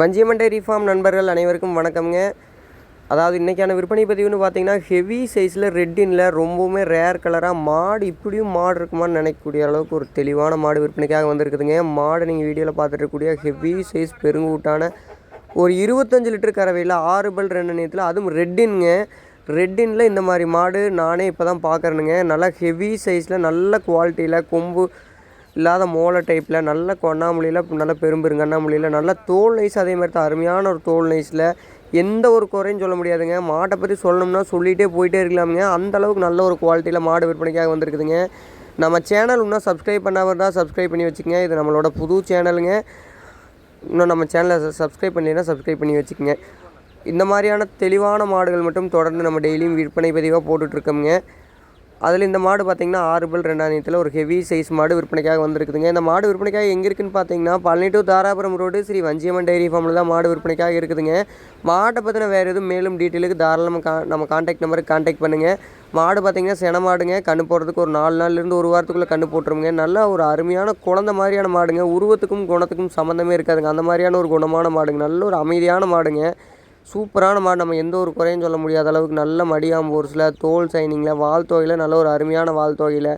வஞ்சியமண்டை reform form நண்பர்கள் அனைவருக்கும் வணக்கம்ங்க. அதாவது இன்றைக்கான விற்பனை பதிவுன்னு பார்த்தீங்கன்னா ஹெவி சைஸில் ரெட்டினில் ரொம்பவுமே ரேர் கலராக மாடு இப்படியும் மாடு இருக்குமான்னு நினைக்கக்கூடிய அளவுக்கு ஒரு தெளிவான மாடு விற்பனைக்காக வந்திருக்குதுங்க. மாடு நீங்கள் வீடியோவில் பார்த்துட்டு இருக்கக்கூடிய ஹெவி சைஸ் பெருங்கூட்டான ஒரு இருபத்தஞ்சு லிட்டர் கறவையில் ஆறு பல் ரெண்டு நேரத்தில் அதுவும் ரெட்டின்ங்க ரெட்டினில் இந்த மாதிரி மாடு நானே இப்போ தான் பார்க்குறேனுங்க நல்லா ஹெவி சைஸில் நல்ல குவாலிட்டியில் கொம்பு இல்லாத மோளை டைப்பில் நல்ல கொண்ணாமொழியில் நல்ல பெரும்பெருங்கண்ணாமொழியில் நல்ல தோல் நைஸ் அதே மாதிரி தான். அருமையான ஒரு தோல் நைஸில் எந்த ஒரு குறையும் சொல்ல முடியாதுங்க. மாட்டை பற்றி சொல்லணும்னா சொல்லிகிட்டே போயிட்டே இருக்கலாமுங்க. அந்தளவுக்கு நல்ல ஒரு குவாலிட்டியில் மாடு விற்பனைக்காக வந்திருக்குதுங்க. நம்ம சேனல் இன்னும் சப்ஸ்கிரைப் பண்ணாமல் இருந்தால் சப்ஸ்கிரைப் பண்ணி வச்சுக்கங்க. இது நம்மளோட புது சேனலுங்க இன்னும் நம்ம சேனலை சப்ஸ்கிரைப் பண்ணலைன்னா சப்ஸ்கிரைப் பண்ணி வச்சுக்கோங்க. இந்த மாதிரியான தெளிவான மாடுகள் மட்டும் தொடர்ந்து நம்ம டெய்லியும் விற்பனை பதிவாக போட்டுட்ருக்கோங்க அதில் இந்த மாடு பார்த்திங்கன்னா ஆறு பல் ரெண்டாயிரத்தில் ஒரு ஹெவி சைஸ் மாடு விற்பனைக்காக வந்திருக்குதுங்க. இந்த மாடு விற்பனைக்காக எங்கே இருக்குன்னு பார்த்தீங்கன்னா Palani to Dharapuram road Sri Vanjiyamman dairy ஃபார்மில் தான் மாடு விற்பனைக்காக இருக்குதுங்க. மாட்டை பற்றின வேறு எதுவும் மேலும் டீட்டெயிலுக்கு தாராளமாக கா நம்ம காண்டாக்ட் நம்பருக்கு காண்டாக்ட் பண்ணுங்கள் மாடு பார்த்திங்கன்னா சென மாடுங்க. கண்ணு போடுறதுக்கு ஒரு நாலு நாள்லேருந்து ஒரு வாரத்துக்குள்ளே கண்ணு போட்டுருங்க நல்ல ஒரு அருமையான குழந்த மாதிரியான மாடுங்க. உருவத்துக்கும் குணத்துக்கும் சம்மந்தமே இருக்காதுங்க. அந்த மாதிரியான ஒரு குணமான மாடுங்க. நல்ல ஒரு அமைதியான மாடுங்க. சூப்பரான மாடு. நம்ம எந்த ஒரு குறையும் சொல்ல முடியாத அளவுக்கு நல்ல மடியாம்பூர்ஸில் தோல் சைனிங்கில் வால் தொகையில் நல்ல ஒரு அருமையான வால் தொகையில்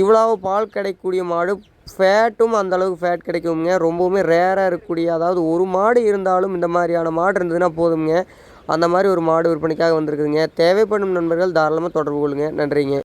இவ்வளவு பால் கிடைக்கக்கூடிய மாடு. ஃபேட்டும் அந்தளவுக்கு ஃபேட் கிடைக்குங்க ரொம்பவுமே ரேராக இருக்கக்கூடிய அதாவது ஒரு மாடு இருந்தாலும் இந்த மாதிரியான மாடு இருந்ததுன்னா போதுங்க அந்த மாதிரி ஒரு மாடு விற்பனைக்காக வந்திருக்குதுங்க. தேவைப்படும் நண்பர்கள் தாராளமாக தொடர்பு கொள்ளுங்கள் நன்றிங்க.